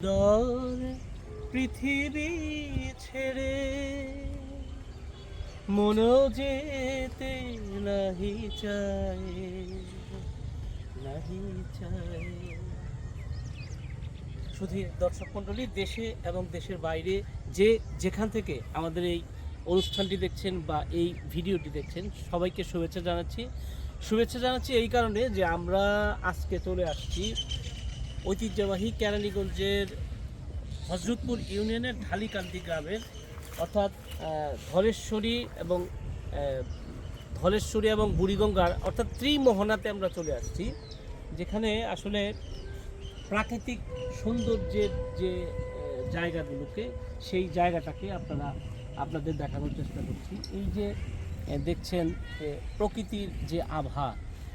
দর পৃথিবী ছেড়ে মন যেতে নাহি চায়, নাহি শুধু দর্শক মণ্ডলী, দেশে এবং দেশের বাইরে যে যেখান থেকে আমাদের এই অনুষ্ঠানটি দেখছেন বা এই ভিডিওটি দেখছেন, সবাইকে শুভেচ্ছা জানাচ্ছি। শুভেচ্ছা জানাচ্ছি এই কারণে যে আমরা আজকে চলে আসছি ঐতিহ্যবাহী কেরানীগঞ্জের হজরতপুর ইউনিয়নের ঢালিকান্দি গ্রামের, অর্থাৎ ধলেশ্বরী এবং ধলেশ্বরী এবং বুড়িগঙ্গার, অর্থাৎ ত্রিমোহনাতে আমরা চলে আসছি, যেখানে আসলে প্রাকৃতিক সৌন্দর্যের যে জায়গাগুলোকে, সেই জায়গাটাকে আপনারা, আপনাদের দেখানোর চেষ্টা করছি। এই যে দেখছেন প্রকৃতির যে আভা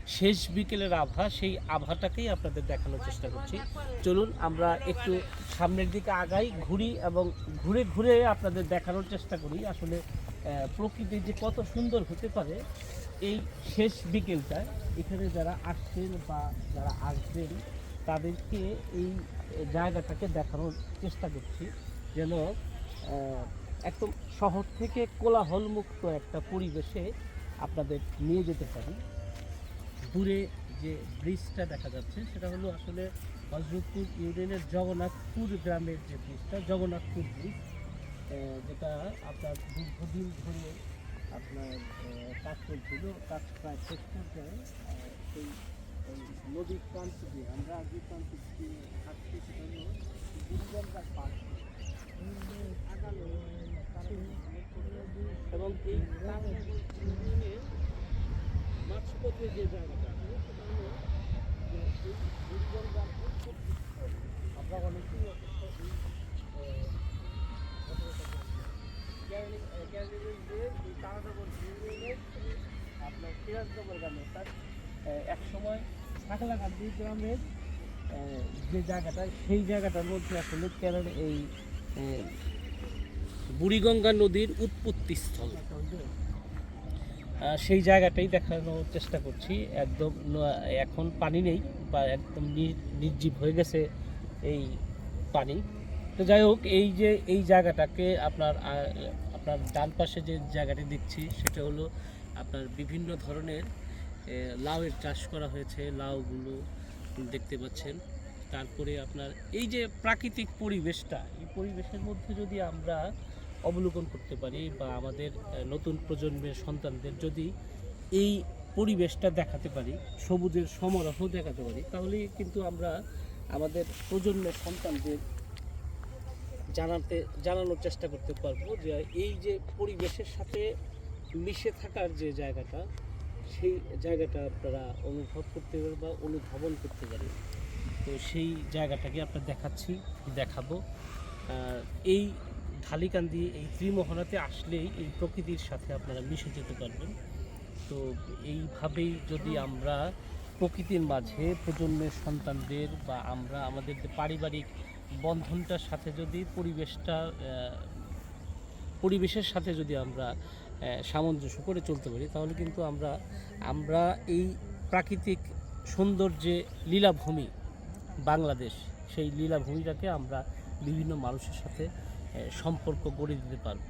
শেষ বিকেলের আভা সেই আভাটাকেই আপনাদের দেখানোর চেষ্টা করছি। চলুন, আমরা একটু সামনের দিকে আগাই, ঘুরি এবং ঘুরে ঘুরে আপনাদের দেখানোর চেষ্টা করি। আসলে প্রকৃতি যে কত সুন্দর হতে পারে, এই শেষ বিকেলটায় এখানে যারা আসছেন বা যারা আসবেন, তাদেরকে এই জায়গাটাকে দেখানোর চেষ্টা করছি। যেন একদম শহর থেকে কোলাহলমুক্ত একটা পরিবেশে আপনাদের নিয়ে যেতে পারি। দূরে যে ব্রিজটা দেখা যাচ্ছে, সেটা হলো আসলে হজরতপুর ইউনিয়নের জগন্নাথপুর গ্রামের যে ব্রিজটা, জগন্নাথপুর ব্রিজ যেটা আপনার দীর্ঘদিন ধরে আপনার কাজ চলছিল, কাজ প্রায় শেষ পর্যায়ে সেই নদীর প্রান্ত দিয়ে আমরা যে প্রান্ত দিয়ে হাঁটছি সেটা হলো পাশ এবং এই যে জায়গাটা আপনার অর্থাৎ এক সময় সাকলাকান্দি গ্রামের যে জায়গাটা সেই জায়গাটার মধ্যে আসলে কেরল এই বুড়িগঙ্গা নদীর উৎপত্তি স্থল আহ, সেই জায়গাটাই দেখানোর চেষ্টা করছি। একদম এখন পানি নেই বা একদম নির্জীব হয়ে গেছে এই পানি। তো যাই হোক, এই যে, এই জায়গাটাকে আপনার আপনার ডান পাশে যে জায়গাটি দেখছি, সেটা হলো আপনার বিভিন্ন ধরনের লাউয়ের চাষ করা হয়েছে। লাউগুলো দেখতে পাচ্ছেন। তারপরে আপনার এই যে প্রাকৃতিক পরিবেশটা, এই পরিবেশের মধ্যে যদি আমরা অবলোকন করতে পারি বা আমাদের নতুন প্রজন্মের সন্তানদের যদি এই পরিবেশটা দেখাতে পারি, সবুজের সমারোহ দেখাতে পারি, তাহলে কিন্তু আমরা আমাদের প্রজন্মের সন্তানদের জানাতে, জানানোর চেষ্টা করতে পারব যে এই যে পরিবেশের সাথে মিশে থাকার যে জায়গাটা, সেই জায়গাটা আপনারা অনুভব করতে পারেন বা অনুধাবন করতে পারেন। তো সেই জায়গাটাকে আপনার দেখাচ্ছি, দেখাবো। এই ঢালিকান্দি এই ত্রিমোহনাতে আসলেই এই প্রকৃতির সাথে আপনারা মিশে যেতে পারবেন। তো এইভাবেই যদি আমরা প্রকৃতির মাঝে প্রজন্মের সন্তানদের বা আমরা আমাদের যে পারিবারিক বন্ধনটার সাথে যদি পরিবেশটা পরিবেশের সাথে যদি আমরা সামঞ্জস্য করে চলতে পারি, তাহলে কিন্তু আমরা আমরা এই প্রাকৃতিক সৌন্দর্যে লীলাভূমি বাংলাদেশ, সেই লীলাভূমিটাকে আমরা বিভিন্ন মানুষের সাথে সম্পর্ক গড়ে দিতে পারব।